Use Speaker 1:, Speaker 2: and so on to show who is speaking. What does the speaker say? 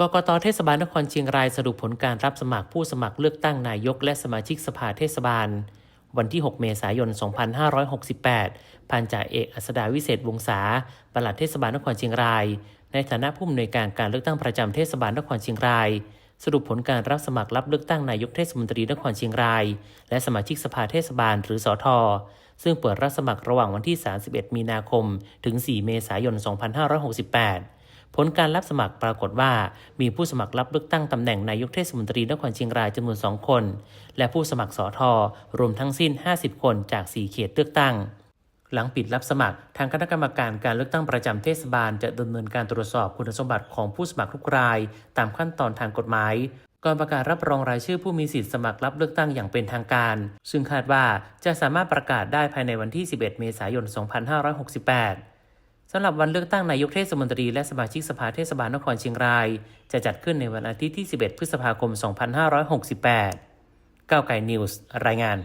Speaker 1: กกตเทศบาลนครเชียงรายสรุปผลการรับสมัครผู้สมัครเลือกตั้งนายกและสมาชิกสภาเทศบาล วันที่ 6 เมษายน 2568 พันจ่าเอกอัสดาวิเศษวงศาปลัดเทศบาลนครเชียงราย ในฐานะผู้อำนวยการการเลือกตั้งประจำเทศบาลนครเชียงราย สรุปผลการรับสมัครรับเลือกตั้งนายกเทศมนตรีนครเชียงราย และสมาชิกสภาเทศบาลหรือสอทอซึ่งเปิดรับสมัครระหว่างวันที่ 31 มีนาคม ถึง 4 เมษายน 2568 ผลการรับสมัครปรากฏว่า มีผู้สมัครรับเลือกตั้งตำแหน่งนายกเทศมนตรีนครเชียงรายจำนวน 2 คน และผู้สมัครสอทอรวมทั้งสิ้น 50 คนจาก 4 เขตเลือกตั้ง หลังปิดรับสมัคร ทางคณะกรรมการการเลือกตั้งประจำเทศบาล จะดำเนินการตรวจสอบคุณสมบัติของผู้สมัครทุกราย ตามขั้นตอนทางกฎหมายก่อนประกาศรับรองรายชื่อผู้มีสิทธิ์สมัครรับเลือกตั้งอย่างเป็นทางการ ซึ่งคาดว่าจะสามารถประกาศได้ภายในวันที่ 11 เมษายน 2568 สำหรับวันเลือกตั้งนายกเทศมนตรีและสมาชิกสภาเทศบาลนครเชียงราย จะจัดขึ้นในวันอาทิตย์ที่ 11 พฤษภาคม 2568 ก้าวไก่นิวส์รายงาน